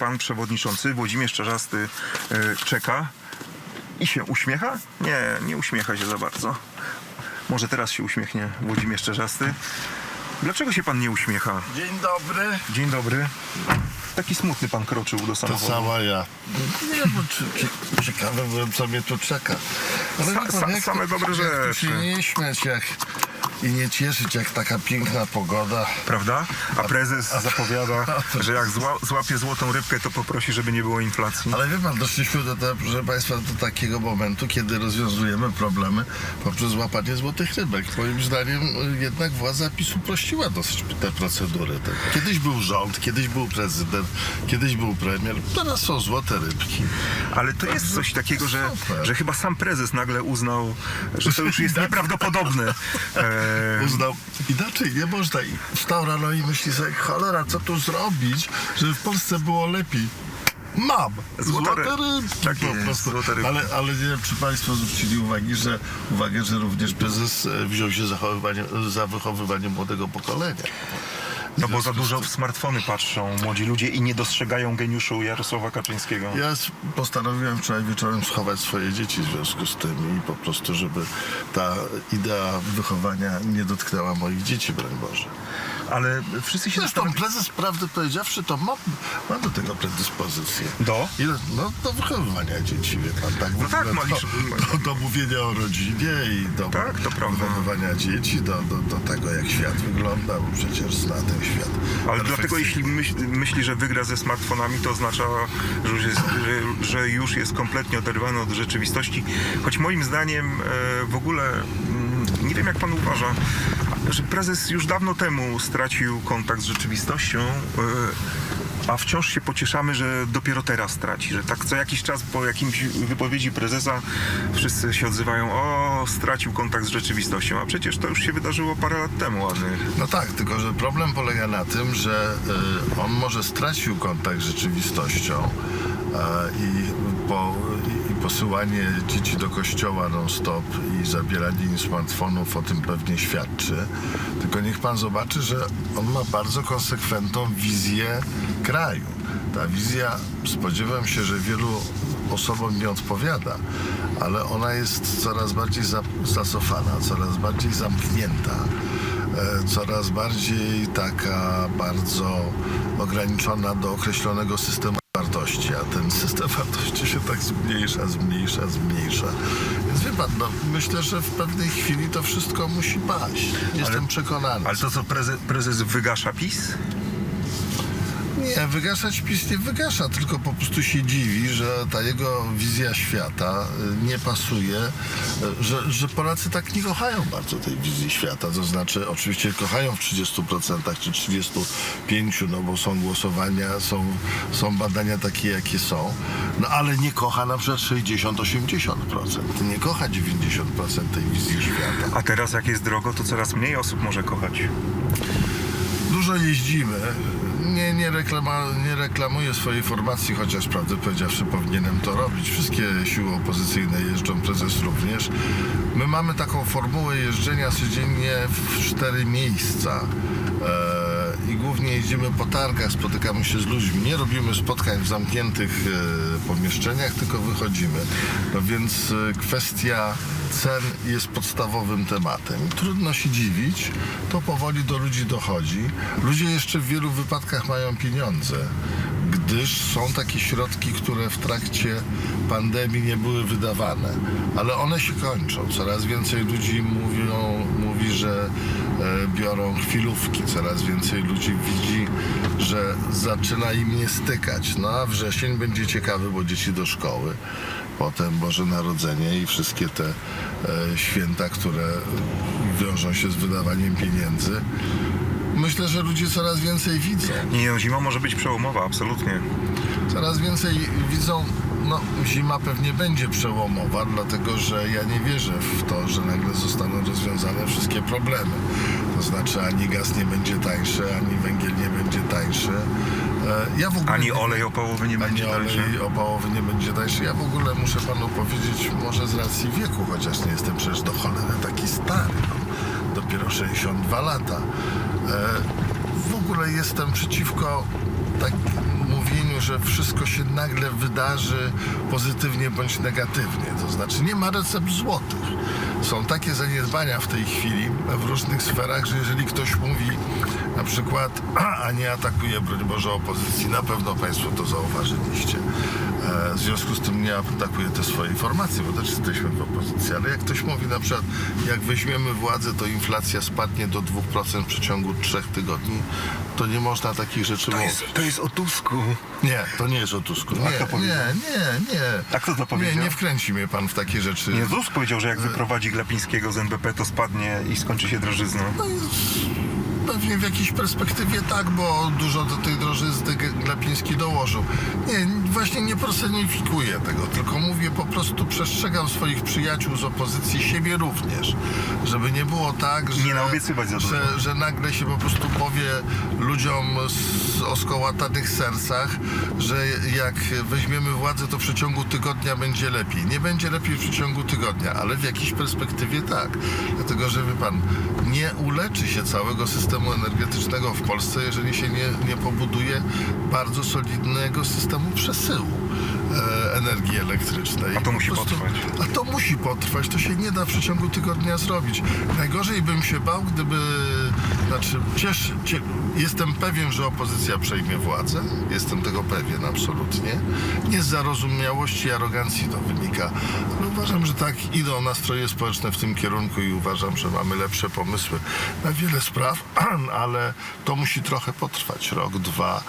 pan przewodniczący Włodzimierz Czarzasty e, czeka i się uśmiecha? Nie, nie uśmiecha się za bardzo. Może teraz się uśmiechnie Włodzimierz Czarzasty. Dlaczego się pan nie uśmiecha? Dzień dobry. Dzień dobry. Taki smutny pan kroczył do To samochodu. sama ja. Nie, bo czy, czy, ciekawy byłem, co mnie tu czeka. Ale Sa- pan, sa- same to- dobre rzeczy. się nie śmiać jak, i nie cieszyć, jak taka piękna pogoda. Prawda? A prezes zapowiada, że jak zła, złapie złotą rybkę, to poprosi, żeby nie było inflacji. Ale wie pan, doszliśmy do, te, proszę Państwa, do takiego momentu, kiedy rozwiązujemy problemy poprzez łapanie złotych rybek. Moim zdaniem y, jednak władza PiSu prościła dosyć te procedury. Kiedyś był rząd, kiedyś był prezydent, kiedyś był premier, teraz są złote rybki. Ale to jest coś takiego, że, że chyba sam prezes nagle uznał, że to już jest nieprawdopodobne. E, Uznał, inaczej nie można. I wstał rano i myśli sobie, cholera, co tu zrobić, żeby w Polsce było lepiej. Mam! Złote Złote, ry- rybki tak po prostu. Ale, ale nie wiem, czy Państwo zwrócili uwagi, że, uwagę, że również prezes e, wziął się za, za wychowywanie młodego pokolenia. No bo za dużo w smartfony patrzą młodzi ludzie i nie dostrzegają geniuszu Jarosława Kaczyńskiego. Ja postanowiłem wczoraj wieczorem schować swoje dzieci w związku z tym i po prostu, żeby ta idea wychowania nie dotknęła moich dzieci, broń Boże. Ale wszyscy się Zresztą zastanawiają... prezes, prawdę powiedziawszy, to ma, ma do tego predyspozycję. Do? Ile, no do wychowywania dzieci, wie pan, tak? No tak, do, Malisz- do, do mówienia o rodzinie i do Tak, to prawda. wychowywania dzieci, do, do, do tego, jak świat wygląda, bo przecież zna ten świat. Ale dlatego jeśli myśl, myśli, że wygra ze smartfonami, to oznacza, że już jest, że, że już jest kompletnie oderwany od rzeczywistości. Choć moim zdaniem e, w ogóle, mm, nie wiem jak pan uważa, że prezes już dawno temu stracił kontakt z rzeczywistością, e, a wciąż się pocieszamy, że dopiero teraz traci, że tak co jakiś czas po jakimś wypowiedzi prezesa wszyscy się odzywają, o stracił kontakt z rzeczywistością, a przecież to już się wydarzyło parę lat temu ładnych. No tak, tylko że problem polega na tym, że y, on może stracił kontakt z rzeczywistością e, i, po, posyłanie dzieci do kościoła non-stop i zabieranie im smartfonów o tym pewnie świadczy. Tylko niech pan zobaczy, że on ma bardzo konsekwentną wizję kraju. Ta wizja, spodziewam się, że wielu osobom nie odpowiada, ale ona jest coraz bardziej za, zacofana, coraz bardziej zamknięta e, coraz bardziej taka bardzo ograniczona do określonego systemu wartości, a ten system wartości się tak zmniejsza, zmniejsza, zmniejsza. Więc wie pan, no, myślę, że w pewnej chwili to wszystko musi paść. Jestem przekonany. Ale to co, prezes, prezes wygasza PiS? Nie, wygaszać PiS nie wygasza, tylko po prostu się dziwi, że ta jego wizja świata y, nie pasuje, y, że, że Polacy tak nie kochają bardzo tej wizji świata. To znaczy, oczywiście kochają w 30% czy 35%, no bo są głosowania, są, są badania takie, jakie są, no ale nie kocha na przykład 60-80%. Nie kocha 90% tej wizji świata. A teraz jak jest drogo, to coraz mniej osób może kochać. Dużo jeździmy. Nie, nie, reklama, nie reklamuję swojej formacji, chociaż prawdę powiedziawszy powinienem to robić. Wszystkie siły opozycyjne jeżdżą, prezes również. My mamy taką formułę jeżdżenia codziennie w cztery miejsca. E, głównie jeździmy po targach, spotykamy się z ludźmi. Nie robimy spotkań w zamkniętych e, pomieszczeniach, tylko wychodzimy. No więc e, kwestia cen jest podstawowym tematem. Trudno się dziwić, to powoli do ludzi dochodzi. Ludzie jeszcze w wielu wypadkach mają pieniądze, gdyż są takie środki, które w trakcie pandemii nie były wydawane, ale one się kończą. Coraz więcej ludzi mówią, mówi, że e, biorą chwilówki, coraz więcej ludzi widzi, że zaczyna im nie stykać. No a wrzesień będzie ciekawy, bo dzieci do szkoły potem Boże Narodzenie i wszystkie te e, święta, które wiążą się z wydawaniem pieniędzy. Myślę, że ludzie coraz więcej widzą. Nie, zima może być przełomowa, absolutnie. Coraz więcej widzą, no zima pewnie będzie przełomowa, dlatego że ja nie wierzę w to, że nagle zostaną rozwiązane wszystkie problemy. To znaczy ani gaz nie będzie tańszy, ani węgiel nie będzie tańszy. E, Ja w ogóle Ani olej opałowy nie będzie tańszy. olej opałowy nie będzie tańszy. Ja w ogóle muszę panu powiedzieć, może z racji wieku, chociaż nie jestem przecież do cholery taki stary, no, dopiero 62 lata. E, w ogóle jestem przeciwko tak że wszystko się nagle wydarzy pozytywnie bądź negatywnie. To znaczy nie ma recept złotych. Są takie zaniedbania w tej chwili w różnych sferach, że jeżeli ktoś mówi na przykład, a nie atakuje, broń Boże, opozycji, na pewno Państwo to zauważyliście. E, W związku z tym nie atakuje te swojej formacji, bo też jesteśmy w opozycji. Ale jak ktoś mówi na przykład, jak weźmiemy władzę, to inflacja spadnie do 2% w przeciągu 3 tygodni, to nie można takich rzeczy To mówić. jest, to jest o Tusku. Nie, to nie jest o Tusku. Nie, nie, powiedział? nie, nie. A kto to Nie, powiedział? nie wkręci mnie pan w takie rzeczy. Nie, Tusk powiedział, że jak wyprowadzi Glapińskiego z NBP, to spadnie i skończy się drożyzną. No i pewnie w jakiejś perspektywie tak, bo dużo do tej drożyzny Glapiński dołożył. Nie, właśnie nie personifikuję tego, tylko mówię po prostu, przestrzegam swoich przyjaciół z opozycji, siebie również, żeby nie było tak, że, Nie że, że nagle się po prostu powie ludziom z, o skołatanych sercach, że jak weźmiemy władzę, to w przeciągu tygodnia będzie lepiej. Nie będzie lepiej w przeciągu tygodnia, ale w jakiejś perspektywie tak. Dlatego, że wie pan, nie uleczy się całego systemu energetycznego w Polsce, jeżeli się nie, nie pobuduje bardzo solidnego systemu przesyłu e, energii elektrycznej. A to musi potrwać. A to musi potrwać, to się nie da w przeciągu tygodnia zrobić. Najgorzej bym się bał, gdyby, znaczy cieszy, cie, jestem pewien, że opozycja przejmie władzę, jestem tego pewien absolutnie. Nie z zarozumiałości i arogancji to wynika, ale uważam, że tak idą nastroje społeczne w tym kierunku i uważam, że mamy lepsze pomysły na wiele spraw, ale to musi trochę potrwać, rok, dwa,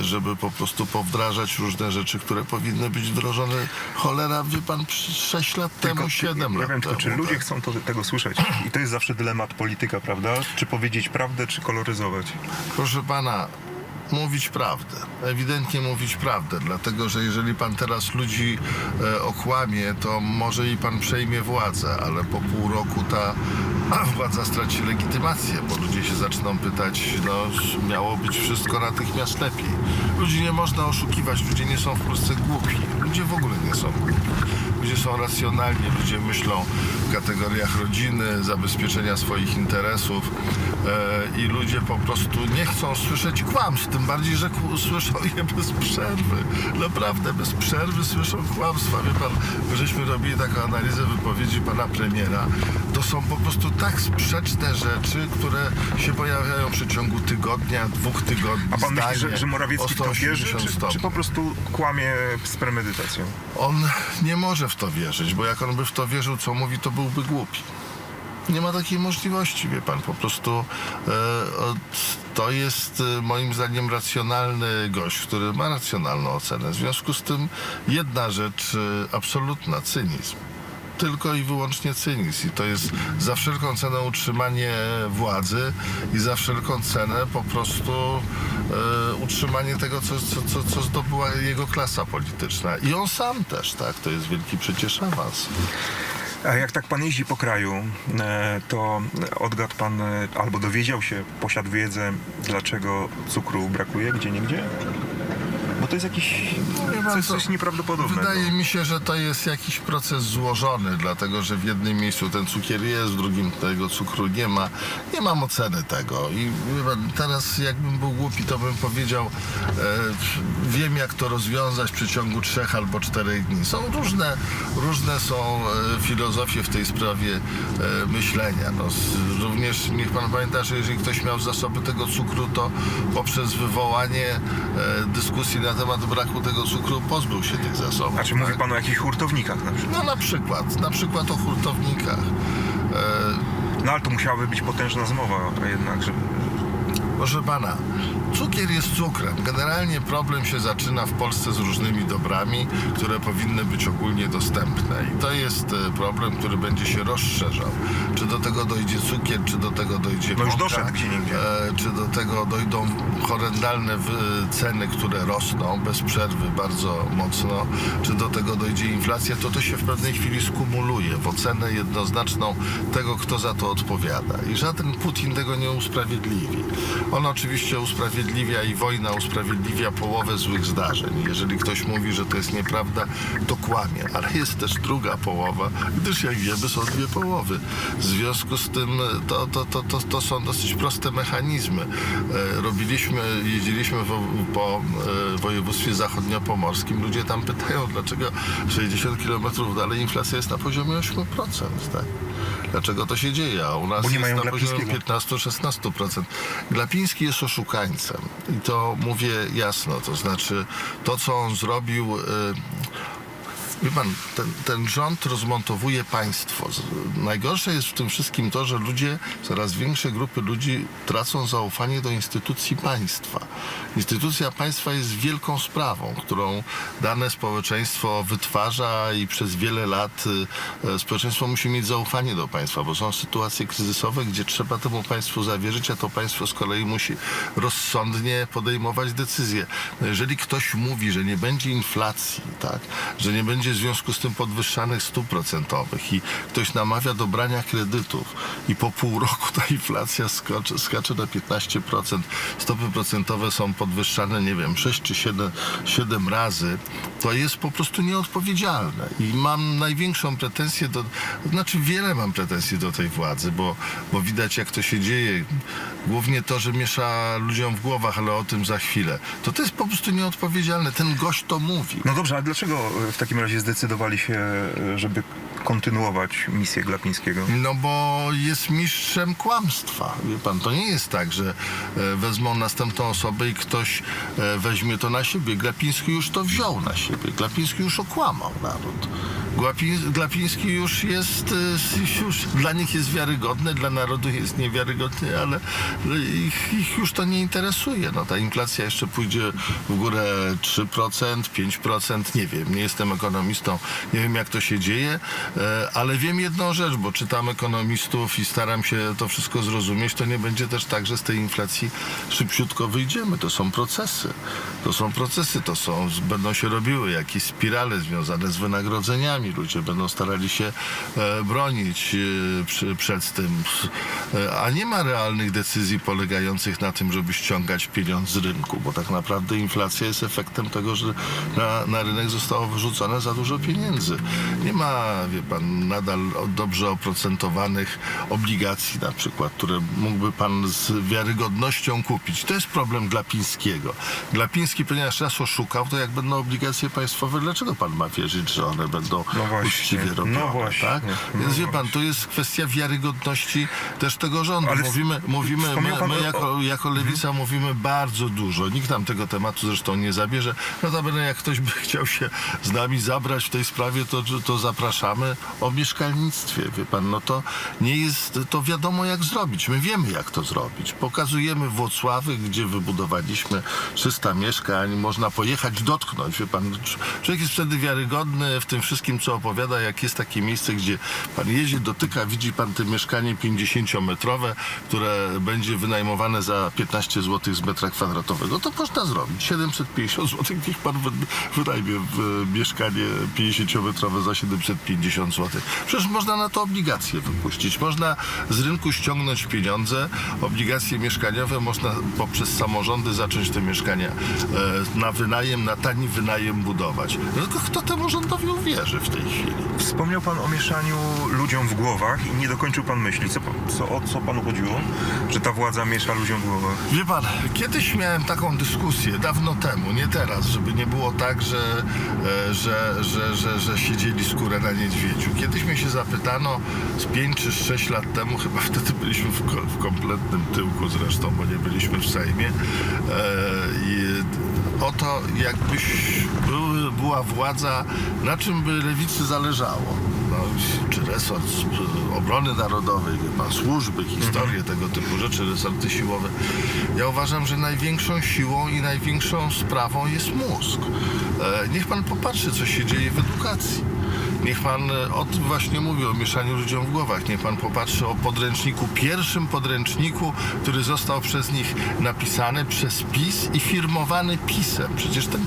e, żeby po prostu powdrażać różne rzeczy, które powinny być wdrożone, cholera, wie pan, 6 lat temu, 7 ja lat wiem, tylko, temu. czy ludzie tak. chcą to, tego słyszeć. I to jest zawsze dylemat polityka, prawda? Czy powiedzieć prawdę, czy koloryzować. Proszę pana, mówić prawdę. Ewidentnie mówić prawdę, dlatego że jeżeli pan teraz ludzi e, okłamie, to może i pan przejmie władzę, ale po pół roku ta władza straci legitymację, bo ludzie się zaczną pytać, no miało być wszystko natychmiast lepiej. Ludzi nie można oszukiwać, ludzie nie są w Polsce głupi. Ludzie w ogóle nie są głupi. Ludzie są racjonalni, ludzie myślą w kategoriach rodziny, zabezpieczenia swoich interesów e, i ludzie po prostu nie chcą słyszeć kłamstw, tym bardziej, że słyszą je bez przerwy. Naprawdę bez przerwy słyszą kłamstwa. Wie pan, my żeśmy robili taką analizę wypowiedzi pana premiera. To są po prostu tak sprzeczne rzeczy, które się pojawiają w przeciągu tygodnia, dwóch tygodni. A pan myśli, że, że Morawiecki to wierzy, 180 czy, czy po prostu kłamie z premedytacją? On nie może w to wierzyć, bo jak on by w to wierzył, co mówi, to byłby głupi. Nie ma takiej możliwości, wie pan. Po prostu e, to jest e, moim zdaniem racjonalny gość, który ma racjonalną ocenę. W związku z tym jedna rzecz e, absolutna, cynizm. Tylko i wyłącznie cynizm. I to jest za wszelką cenę utrzymanie władzy i za wszelką cenę po prostu e, utrzymanie tego, co, co, co, zdobyła jego klasa polityczna. I on sam też, tak? To jest wielki przecież awans. A jak tak pan jeździ po kraju, e, to odgadł pan, e, albo dowiedział się, posiadł wiedzę, dlaczego cukru brakuje gdzie niegdzie? To jest jakiś Wie pan coś, co, coś nieprawdopodobnego. Wydaje mi się, że to jest jakiś proces złożony, dlatego że w jednym miejscu ten cukier jest, w drugim tego cukru nie ma. Nie mam oceny tego. I teraz jakbym był głupi, to bym powiedział, e, wiem jak to rozwiązać w przeciągu trzech albo czterech dni. Są różne, różne są e, filozofie w tej sprawie e, myślenia. No, również niech pan pamięta, że jeżeli ktoś miał zasoby tego cukru, to poprzez wywołanie e, dyskusji na temat braku tego cukru pozbył się tych zasobów. Znaczy mówi pan o jakichś hurtownikach na przykład. No na przykład, na przykład o hurtownikach. E, No ale to musiałaby być potężna zmowa jednak, żeby... Proszę pana, cukier jest cukrem. Generalnie problem się zaczyna w Polsce z różnymi dobrami, które powinny być ogólnie dostępne. I to jest e, problem, który będzie się rozszerzał. Czy do tego dojdzie cukier, czy do tego dojdzie No już doszedł e, czy do tego dojdą horrendalne wy- ceny, które rosną bez przerwy bardzo mocno, czy do tego dojdzie inflacja, to to się w pewnej chwili skumuluje w ocenę jednoznaczną tego, kto za to odpowiada. I żaden Putin tego nie usprawiedliwi. On oczywiście usprawiedliwia i wojna usprawiedliwia połowę złych zdarzeń. Jeżeli ktoś mówi, że to jest nieprawda, to kłamie. Ale jest też druga połowa, gdyż jak wiemy, są dwie połowy. W związku z tym e, to, to, to, to, to są dosyć proste mechanizmy. E, Robiliśmy, jeździliśmy po, e, województwie zachodniopomorskim. Ludzie tam pytają, dlaczego 60 km dalej inflacja jest na poziomie 8%. Tak? Dlaczego to się dzieje? A u nas Bo nie jest na poziomie Glapińskiego. 15-16%. Glapiński jest oszukańcem i to mówię jasno, to znaczy to, co on zrobił. y, Wie pan, ten, ten rząd rozmontowuje państwo. Najgorsze jest w tym wszystkim to, że ludzie, coraz większe grupy ludzi tracą zaufanie do instytucji państwa. Instytucja państwa jest wielką sprawą, którą dane społeczeństwo wytwarza i przez wiele lat y, e, społeczeństwo musi mieć zaufanie do państwa, bo są sytuacje kryzysowe, gdzie trzeba temu państwu zawierzyć, a to państwo z kolei musi rozsądnie podejmować decyzje. Jeżeli ktoś mówi, że nie będzie inflacji, tak, że nie będzie w związku z podwyższanych stóp procentowych i ktoś namawia do brania kredytów i po pół roku ta inflacja skacze na 15%, stopy procentowe są podwyższane, nie wiem, 6 czy 7, 7 razy, to jest po prostu nieodpowiedzialne. I mam największą pretensję do, znaczy wiele mam pretensji do tej władzy, bo, bo widać jak to się dzieje. Głównie to, że miesza ludziom w głowach, ale o tym za chwilę. To to jest po prostu nieodpowiedzialne. Ten gość to mówi. No dobrze, a dlaczego w takim razie zdecydowali się, żeby kontynuować misję Glapińskiego? No bo jest mistrzem kłamstwa. Wie pan, to nie jest tak, że e, wezmą następną osobę i ktoś e, weźmie to na siebie. Glapiński już to wziął na siebie. Glapiński już okłamał naród. Glapi- Glapiński już jest, e, już dla nich jest wiarygodny, dla narodu jest niewiarygodny, ale ich, ich już to nie interesuje. No, ta inflacja jeszcze pójdzie w górę 3%, 5%, nie wiem, nie jestem ekonomistą, nie wiem jak to się dzieje, e, ale wiem jedną rzecz, bo czytam ekonomistów i staram się to wszystko zrozumieć, to nie będzie też tak, że z tej inflacji szybciutko wyjdziemy. To są procesy. To są procesy, to są, będą się robiły jakieś spirale związane z wynagrodzeniami. Ludzie będą starali się e, bronić e, przed tym, e, a nie ma realnych decyzji polegających na tym, żeby ściągać pieniądz z rynku, bo tak naprawdę inflacja jest efektem tego, że na, na rynek zostało wyrzucone za dużo pieniędzy. Nie ma, wie pan, nadal dobrze oprocentowanych obligacji na przykład, które mógłby pan z wiarygodnością kupić. To jest problem Glapińskiego. Glapiński, ponieważ raz oszukał, to jak będą obligacje państwowe, dlaczego pan ma wierzyć, że one będą No właśnie. uczciwie No właśnie. Tak? No Więc wie pan, to jest kwestia wiarygodności też tego rządu. Ale mówimy, mówimy my, my jako, jako lewica mówimy bardzo dużo. Nikt nam tego tematu zresztą nie zabierze. Notabene jak ktoś by chciał się z nami zabrać w tej sprawie, to, to zapraszamy o mieszkalnictwie. Wie pan, no to nie jest, to wiadomo jak zrobić. My wiemy jak to zrobić. Pokazujemy Włocławy, gdzie wybudowaliśmy 300 mieszkań. Można pojechać, dotknąć. Wie pan, cz- człowiek jest wtedy wiarygodny w tym wszystkim, co opowiada, jak jest takie miejsce, gdzie pan jeździ, dotyka, widzi pan te mieszkanie 50-metrowe, które będzie wynajmowane za 15 zł z metra kwadratowego. To można zrobić. 750 zł, niech pan wy- wynajmie w mieszkanie 50-metrowe za 750 zł. Przecież można na to obligacje wypuścić. Można z rynku ściągnąć pieniądze. Obligacje mieszkaniowe można poprzez samorządy zacząć te mieszkania e, na wynajem, na tani wynajem budować. No tylko kto temu rządowi uwierzy tej chwili? Wspomniał pan o mieszaniu ludziom w głowach i nie dokończył pan myśli. Co, co, o co panu chodziło? Że ta władza miesza ludziom w głowach. Wie pan, kiedyś miałem taką dyskusję, dawno temu, nie teraz, żeby nie było tak, że, e, że, że, że, że siedzieli skórę na niedźwiedziu. Kiedyś mnie się zapytano z 5 czy 6 lat temu, chyba wtedy byliśmy w, w kompletnym tyłku zresztą, bo nie byliśmy w Sejmie. E, i o to, jakbyś były, była władza, na czym by lewicy zależało. No, czy resort obrony narodowej, pan, służby, historię, tego typu rzeczy, resorty siłowe. Ja uważam, że największą siłą i największą sprawą jest mózg. E, niech pan popatrzy, co się dzieje w edukacji. Niech pan e, o tym właśnie mówi, o mieszaniu ludziom w głowach. Niech pan popatrzy o podręczniku, pierwszym podręczniku, który został przez nich napisany przez PiS i firmowany PiSem. Przecież ten,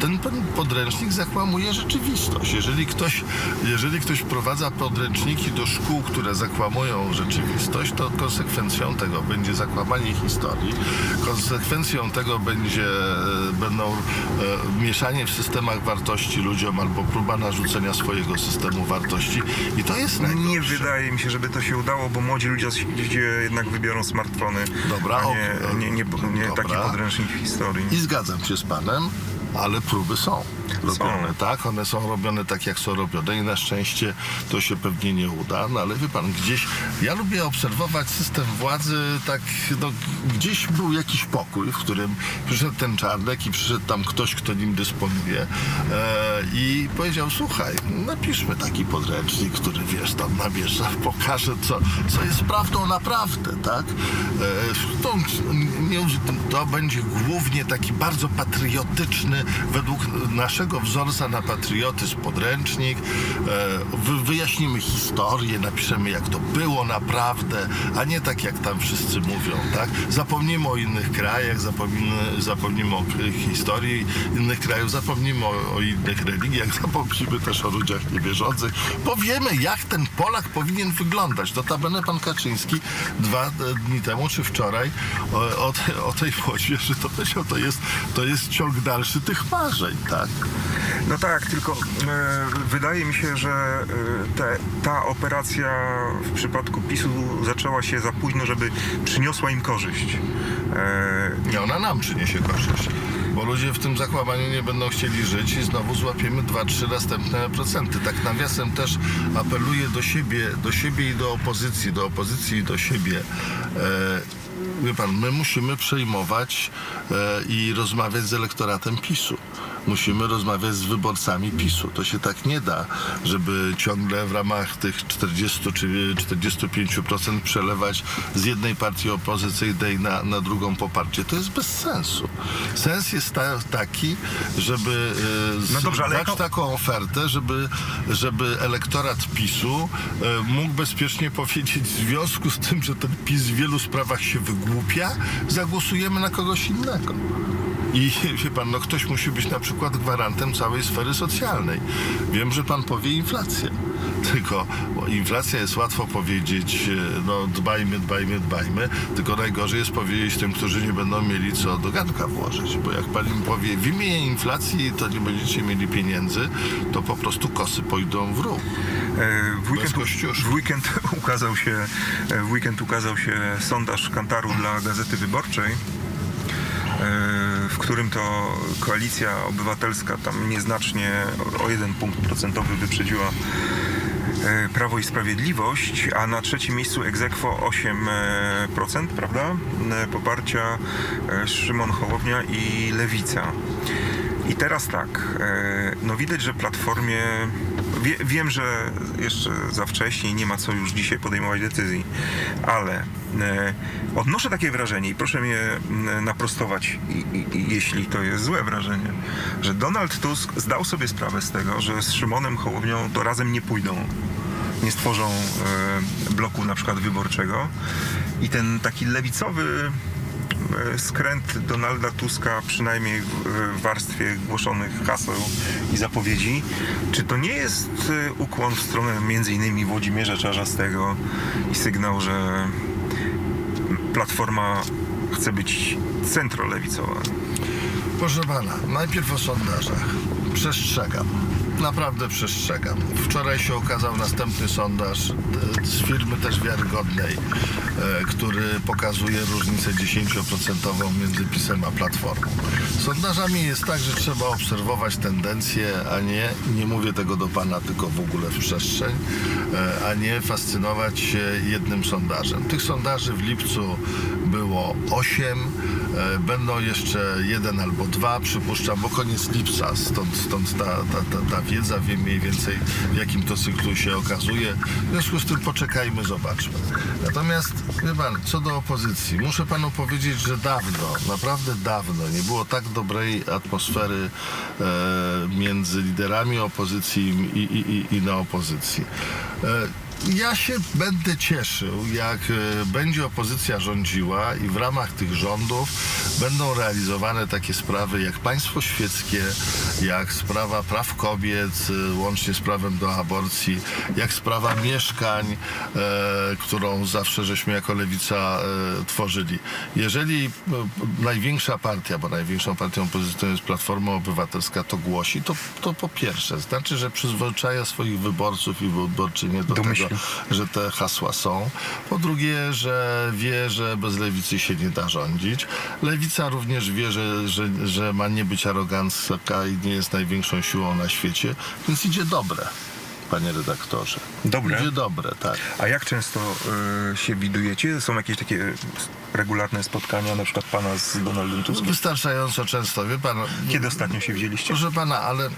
ten podręcznik zakłamuje rzeczywistość. Jeżeli ktoś, jeżeli ktoś wprowadza podręczniki do szkół, które zakłamują rzeczywistość, to konsekwencją tego będzie zakłamanie historii. Konsekwencją tego będzie, e, będą e, mieszanie w systemach wartości ludziom albo próba narzucenia swojego systemu wartości. I to jest Nie najgorsze. wydaje mi się, żeby to się udało, bo młodzi ludzie ludzie jednak wybiorą smartfony, Dobra, a nie, nie, nie, nie taki dobra. podręcznik historii. I zgadzam się z panem, ale próby są robione, tak? One są robione tak, jak są robione i na szczęście to się pewnie nie uda, no ale wie pan, gdzieś, ja lubię obserwować system władzy, tak, no, gdzieś był jakiś pokój, w którym przyszedł ten czarnek i przyszedł tam ktoś, kto nim dysponuje e, i powiedział, słuchaj, napiszmy taki podręcznik, który, wiesz, tam nabierze, pokaże, co, co jest prawdą naprawdę, tak? E, to, nie, to będzie głównie taki bardzo patriotyczny, według naszego wzorca na patriotyzm podręcznik. E, wy- wyjaśnimy historię, napiszemy jak to było naprawdę, a nie tak jak tam wszyscy mówią, tak? Zapomnimy o innych krajach, zapomnimy, zapomnimy o historii innych krajów, zapomnimy o, o innych religiach, zapomnimy też o ludziach niewierzących. Powiemy, jak ten Polak powinien wyglądać. Notabene pan Kaczyński dwa e, dni temu, czy wczoraj, o, o, o tej młodzieży to powiedział, to jest, to jest ciąg dalszy tych marzeń, tak? No tak, tylko e, wydaje mi się, że e, te, ta operacja w przypadku PiSu zaczęła się za późno, żeby przyniosła im korzyść. E, Nie, ona nam przyniesie korzyść. Bo ludzie w tym zakłamaniu nie będą chcieli żyć i znowu złapiemy 2-3 następne procenty. Tak nawiasem też apeluję do siebie, do siebie i do opozycji, do opozycji i do siebie. E, wie pan, my musimy przejmować e, i rozmawiać z elektoratem PiSu. Musimy rozmawiać z wyborcami PiSu. To się tak nie da, żeby ciągle w ramach tych 40 czy 45% przelewać z jednej partii opozycyjnej na, na drugą poparcie. To jest bez sensu. Sens jest ta, taki, żeby e, No dobrze, dać jako- taką ofertę, żeby, żeby elektorat PiSu e, mógł bezpiecznie powiedzieć w związku z tym, że ten PiS w wielu sprawach się wygłupia, zagłosujemy na kogoś innego. I wie pan, no ktoś musi być na przykład gwarantem całej sfery socjalnej. Wiem, że pan powie inflacja. Tylko inflacja jest łatwo powiedzieć, e, no dbajmy, dbajmy, dbajmy, tylko najgorzej jest powiedzieć tym, którzy nie będą mieli co do garnka włożyć. Bo jak pan im powie, w imię inflacji to nie będziecie mieli pieniędzy, to po prostu kosy pójdą w róg. E, W weekend, w, weekend ukazał się, e, w weekend ukazał się sondaż Kantaru dla Gazety Wyborczej, w którym to koalicja obywatelska tam nieznacznie o- jeden punkt procentowy wyprzedziła e, Prawo i Sprawiedliwość, a na trzecim miejscu egzekwo 8%, prawda? E, Poparcia e, Szymon Hołownia i Lewica. I teraz tak, e, no widać, że Platformie, wie, wiem, że jeszcze za wcześnie nie ma co już dzisiaj podejmować decyzji, ale e, odnoszę takie wrażenie i proszę mnie naprostować, i, i, jeśli to jest złe wrażenie, że Donald Tusk zdał sobie sprawę z tego, że z Szymonem Hołownią to razem nie pójdą nie stworzą e, bloku na przykład wyborczego i ten taki lewicowy skręt Donalda Tuska, przynajmniej w, warstwie głoszonych haseł i zapowiedzi, czy to nie jest e, ukłon w stronę innymi Włodzimierza Czarzastego i sygnał, że Platforma chce być centrolewicowa? Proszę pana, najpierw o sondażach. Przestrzegam. Naprawdę przestrzegam. Wczoraj się okazał następny sondaż e, z firmy też wiarygodnej, e, który pokazuje różnicę 10% między PiSem a Platformą. Sondażami jest tak, że trzeba obserwować tendencje, a nie, nie mówię tego do pana, tylko w ogóle w przestrzeń, e, a nie fascynować się jednym sondażem. Tych sondaży w lipcu było 8, e, będą jeszcze jeden albo dwa, przypuszczam, bo koniec lipca, stąd, stąd ta, ta, ta, ta wiedza, wiem mniej więcej w jakim to cyklu się okazuje. W związku z tym poczekajmy, zobaczmy. Natomiast, wie pan, co do opozycji, muszę panu powiedzieć, że dawno, naprawdę dawno nie było tak dobrej atmosfery e, między liderami opozycji i, i, i, i na opozycji. E, ja się będę cieszył, jak e, będzie opozycja rządziła i w ramach tych rządów będą realizowane takie sprawy jak państwo świeckie, jak sprawa praw kobiet, e, łącznie z prawem do aborcji, jak sprawa mieszkań, e, którą zawsze żeśmy jako lewica e, tworzyli. Jeżeli e, największa partia, bo największą partią opozycyjną jest Platforma Obywatelska, to głosi, to, to po pierwsze znaczy, że przyzwyczaja swoich wyborców i wyborczynie do tego, że te hasła są. Po drugie, że wie, że bez lewicy się nie da rządzić. Lewica również wie, że, że, że ma nie być arogancka i nie jest największą siłą na świecie, więc idzie dobre, panie redaktorze. Dobre? Idzie dobre, tak. A jak często e, się widujecie? Są jakieś takie regularne spotkania, na przykład pana z Donaldem Tuskiem? Wystarczająco często, wie pan. Kiedy ostatnio się widzieliście? Proszę pana, ale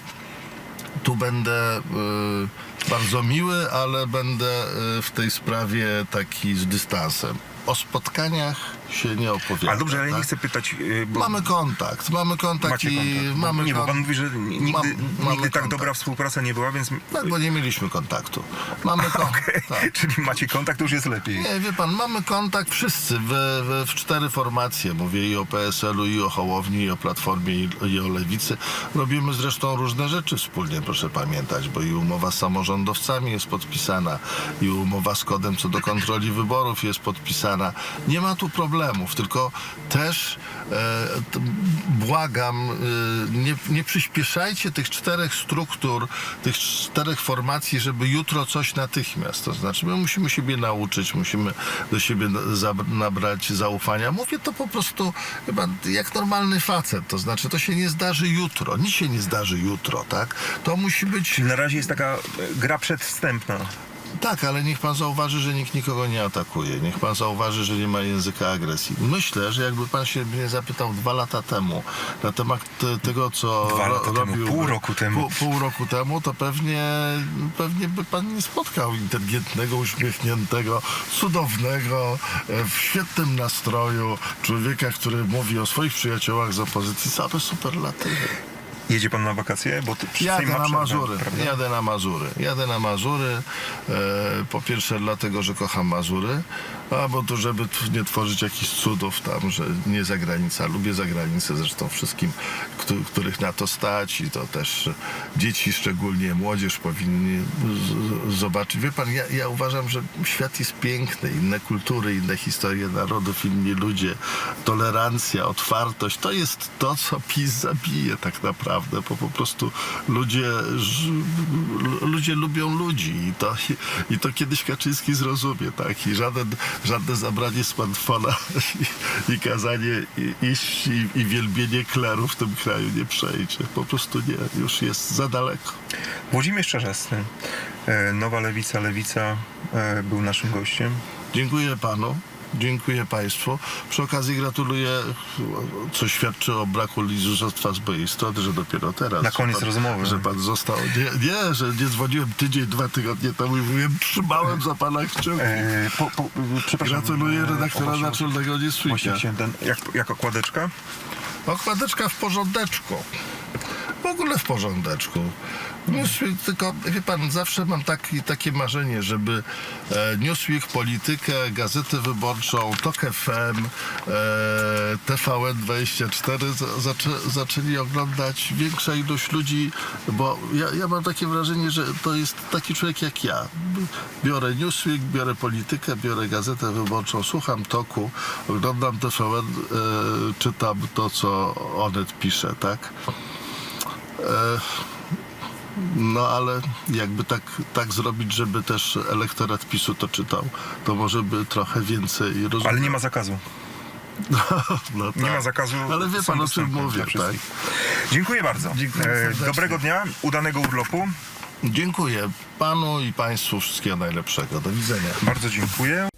tu będę y, bardzo miły, ale będę y, w tej sprawie taki z dystansem. O spotkaniach się nie opowiadam. Ale dobrze, ale ja nie tak? chcę pytać, e, bo Mamy kontakt, mamy kontakt macie i kontakt. Bo- mamy nie, bo pan mówi, że nigdy, Mam- nigdy tak kontakt. dobra współpraca nie była, więc... Tak, bo nie mieliśmy kontaktu. Mamy kontakt. Tak. Czyli macie kontakt, to już jest lepiej. Nie, wie pan, mamy kontakt wszyscy w, w, w cztery formacje. Mówię i o PSL-u, i o Hołowni, i o Platformie, i, i o Lewicy. Robimy zresztą różne rzeczy wspólnie, proszę pamiętać, bo i umowa z samorządowcami jest podpisana, i umowa z kodem co do kontroli wyborów jest podpisana. Nie ma tu problemów, tylko też e, błagam, e, nie, nie przyspieszajcie tych czterech struktur, tych czterech formacji, żeby jutro coś natychmiast. To znaczy, my musimy siebie nauczyć, musimy do siebie nabrać zaufania. Mówię to po prostu chyba jak normalny facet. To znaczy, to się nie zdarzy jutro. Nic się nie zdarzy jutro, tak? To musi być Czyli na razie jest taka gra przedwstępna. Tak, ale niech pan zauważy, że nikt nikogo nie atakuje. Niech pan zauważy, że nie ma języka agresji. Myślę, że jakby pan się mnie zapytał dwa lata temu na temat te, tego, co Dwa ro- lata temu, robił... pół roku temu. Pół, pół roku temu, to pewnie, pewnie by pan nie spotkał inteligentnego, uśmiechniętego, cudownego, e, w świetnym nastroju człowieka, który mówi o swoich przyjaciołach z opozycji same superlatywy. Jedzie pan na wakacje? Bo Jadę na przerwę, Mazury. prawda? Jadę na Mazury. Jadę na Mazury. E, po pierwsze dlatego, że kocham Mazury, a bo to żeby nie tworzyć jakichś cudów tam, że nie zagranica. Lubię zagranicę zresztą wszystkim, któ- których na to stać i to też dzieci, szczególnie młodzież powinni zobaczyć. Wie pan, ja, ja uważam, że świat jest piękny, inne kultury, inne historie narodów, inni ludzie, tolerancja, otwartość, to jest to, co PiS zabije tak naprawdę, bo po prostu ludzie, ludzie lubią ludzi i to, i to kiedyś Kaczyński zrozumie, tak? I żaden, żadne zabranie smartfona i, i kazanie iść i, i wielbienie kleru w tym kraju nie przejdzie. Po prostu nie, już jest za daleko. Włodzimierz Czarzasty, e, Nowa Lewica, Lewica e, był naszym gościem. Dziękuję panu. Dziękuję Państwu. Przy okazji gratuluję, co świadczy o braku lizustwa z mojej strony, że dopiero teraz. Na koniec pan, rozmowy. Że pan został. Nie, nie, że nie dzwoniłem tydzień, dwa tygodnie temu i mówiłem, trzymałem za pana kciuki. E, po, po, przepraszam. Gratuluję e, redaktora właśnie- naczelnego ten, jak, jak okładeczka? Okładeczka w porządeczku. Ogóle w porządeczku. Newsweek, tylko wie pan, zawsze mam taki, takie marzenie, żeby e, Newsweek, Politykę, Gazetę Wyborczą, TOK FM, e, TVN24 za, zaczę, zaczęli oglądać większa ilość ludzi, bo ja, ja mam takie wrażenie, że to jest taki człowiek jak ja. Biorę Newsweek, biorę Politykę, biorę Gazetę Wyborczą, słucham toku, oglądam TVN, e, czytam to, co Onet pisze, tak? E, no ale jakby tak, tak zrobić, żeby też elektorat PiSu to czytał, to może by trochę więcej rozumiał. Ale nie ma zakazu. no, Nie tak. ma zakazu. Ale wie pan o czym mówię, tak? Dziękuję bardzo. Dziękuję E. Dobrego dnia, udanego urlopu. Dziękuję panu i państwu wszystkiego najlepszego. Do widzenia. Bardzo dziękuję.